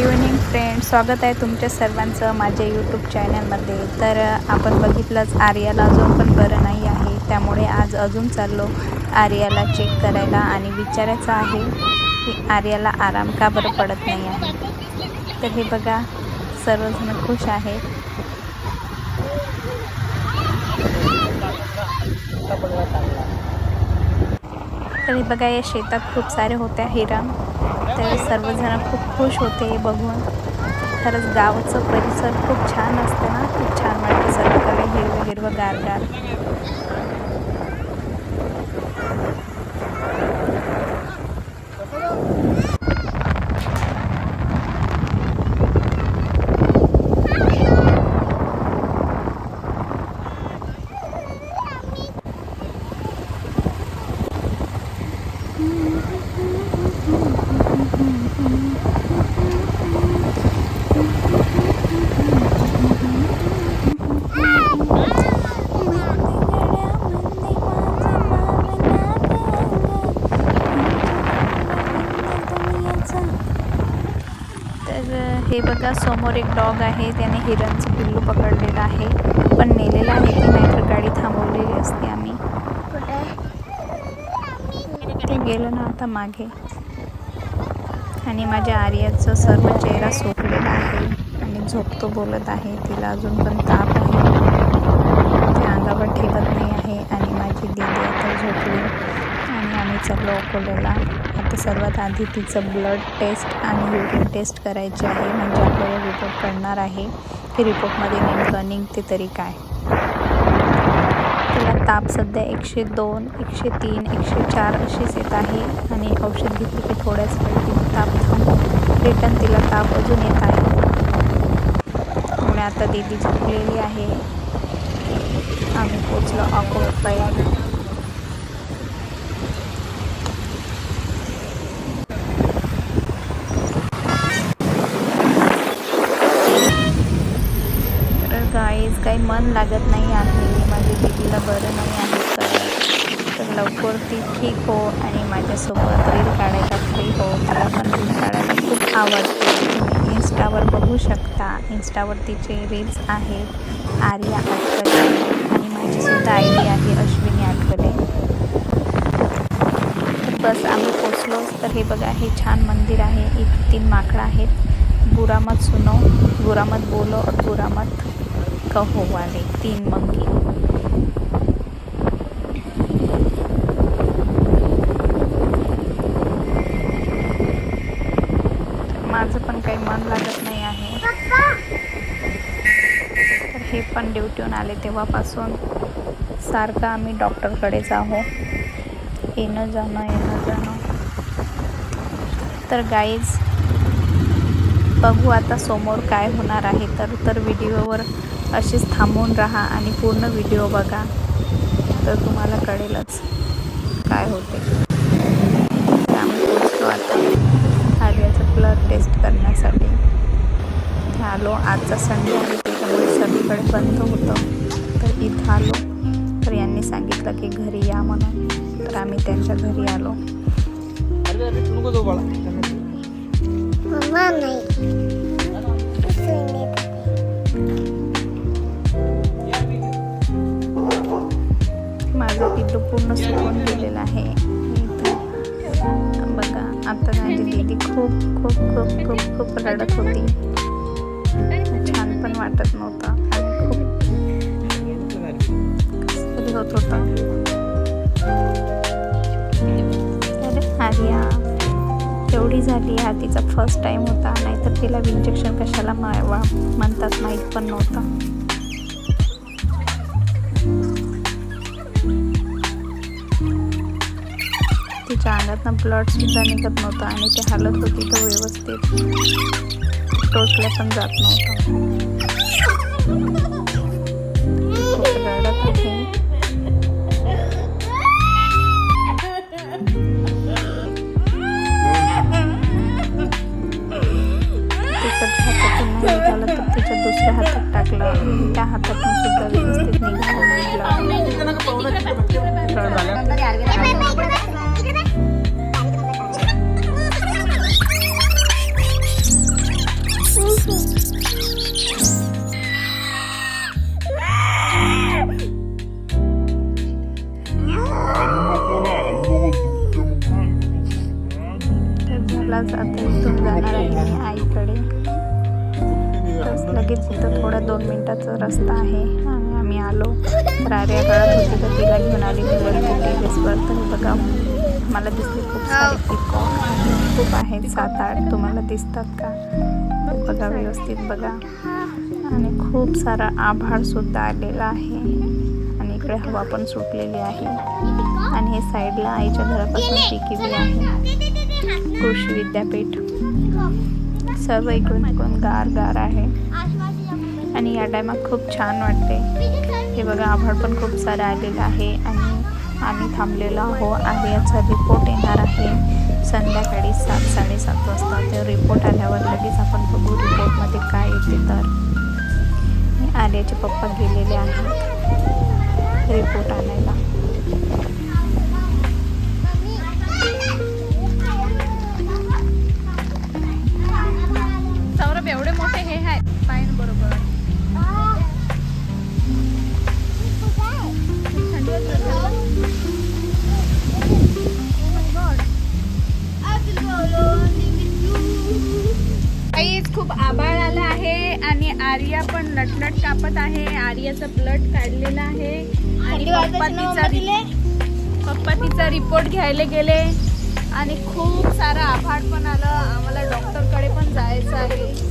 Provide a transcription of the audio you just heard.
Evening friend स्वागत आहे तुमच्या सर्वांचं माझ्या यूट्यूब चॅनलमध्ये तर आपण बघितलंच आर्याला अजून पण बरं नाही आहे. त्यामुळे आज अजून चाललो आर्याला चेक करायला आणि विचारायचं आहे की आर्याला आराम का बरं पडत नाही आहे. तर हे बघा सर्वजण खुश आहे तर हे बघा या शेतात खूप सारे होत्या हिरण. तर सर्वजण खूप खुश होते बघून. खरंच गावाचं परिसर खूप छान असतं ना. खूप छान वाटतं सर्वकडे हिरवं हिरवं गारगार तर हे बघा समोर एक डॉग आहे त्याने हिरणचं पिल्लू पकडलेलं आहे. पण नेलेलं आहे की नाही तर गाडी थांबवलेली असते आम्ही. ते गेलं ना आता मागे. आणि माझ्या आर्याचं सर्व चेहरा सोपलेला आहे आणि झोपतो बोलत आहे. तिला अजून पण ताप आहे. ते अंगावर ठेवत नाही आहे आणि माझी दिदी आता झोपली. आणि आम्ही चाललो अकोल्याला. आता सर्वात आधी तिचं ब्लड टेस्ट आणि युरिन टेस्ट करायची आहे. म्हणजे आपल्याला रिपोर्ट कळणार आहे. की रिपोर्टमध्ये नेमकं निघते तरी काय? तिला ताप सध्या एकशे दोन एकशे तीन एकशे चार अशीच येत आहे. आणि औषध घेतली की थोड्याच वेळ ताप रिटर्न तिला ताप अजून येत आहे. आणि आता दीदी झोपलेली आहे. आम्ही पोचलो अकोल्याला काही मन लागत नाही आहे. माझ्या दीदीला बरं नाही आहे. तर तर लवकर ती ठीक हो आणि माझ्यासोबत रील काढायला फ्री हो. मला पण रील काढायला खूप आवडते. तुम्ही इन्स्टावर बघू शकता. इन्स्टावर तिचे रील्स आहेत. आर्या आटकले आणि माझीसुद्धा आय डी आहे अश्विनी आठवले. तर बस आम्ही पोचलो तर हे बघा हे छान मंदिर आहे. इथे तीन माकडं आहेत. बुरामत सुनो बुरामत बोलो और बुरामत कहो वाले तीन मंकी माझं पण काही मन लागत नाही आहे. तर हे पण ड्युटीहून आले तेव्हापासून. सारखं आम्ही डॉक्टरकडेच आहो येणं जाणं येणं जाणं. तर गाईज बघू आता समोर काय होणार आहे. तर तर व्हिडिओवर अशीच थांबून राहा आणि पूर्ण व्हिडिओ बघा. तर तुम्हाला कळेलच काय होते. तर आम्ही पोचलो आता. आर्याचं ब्लड टेस्ट करण्यासाठी. इथे आलो आजचा संडे आहे त्याच्यामुळे सगळीकडे बंद होतं. तर इथं आलो. तर यांनी सांगितलं की घरी या म्हणून. तर आम्ही त्यांच्या घरी आलो. मम्मा पिल्लू पूर्ण सुकून गेलेलं आहे. इथं बघा आता माझी दीदी खूप खूप खूप खूप खूप रडत होती. छान पण वाटत नव्हतं. आणि खूप होत होतं. अरे आर्या एवढी झाली हा तिचा फर्स्ट टाईम होता. नाहीतर तिला इंजेक्शन कशाला मावा म्हणतात माहीत पण नव्हतं. तिच्या अंगातनं ब्लड सुद्धा निघत नव्हतं आणि ती हालत होती तर व्यवस्थित टोचल्या पण जात नव्हता रडत आहे दुसऱ्या हातात टाकलं त्या हातातून सुद्धा व्यवस्थित निघाला इथून जाणार आहे मी आईकडे लगेच तिथं थोडा दोन मिनटाचा रस्ता आहे आणि आम्ही आलो. तर आर्या कळत होती तर तिला घेऊन आली मी वरती तर बघा मला दिसली खूप सारे खूप आहेत सात आठ. तुम्हाला दिसतात का? बघा व्यवस्थित बघा. आणि खूप सारा आभाळ सुद्धा आलेला आहे. आणि इकडे हवा पण सुटलेली आहे. आणि हे साईडला आईच्या घरापासून पिकी आहे. कृषी विद्यापीठ. सर्व इकडून इकडून गार गार आहे. आणि या टायमात खूप छान वाटते. हे बघा आभाळ पण खूप सारं आलेलं आहे आणि आम्ही थांबलेलो आहो. आणि याचा रिपोर्ट येणार आहे संध्याकाळी सात साडेसात वाजता. ते रिपोर्ट आल्यावर लगेच आपण बघू रिपोर्टमध्ये काय येते तर. आल्याचे आर्याचे पप्पा गेलेले आहेत. रिपोर्ट आर्या पण नटनट कापत आहे. आर्याचं ब्लड काढलेलं आहे. आणि पप्पा तिचा पप्पा तिचा रिपोर्ट घ्यायला गेले. आणि खूप सारं आभाळ पण आलं. आम्हाला डॉक्टरकडे पण जायचं आहे.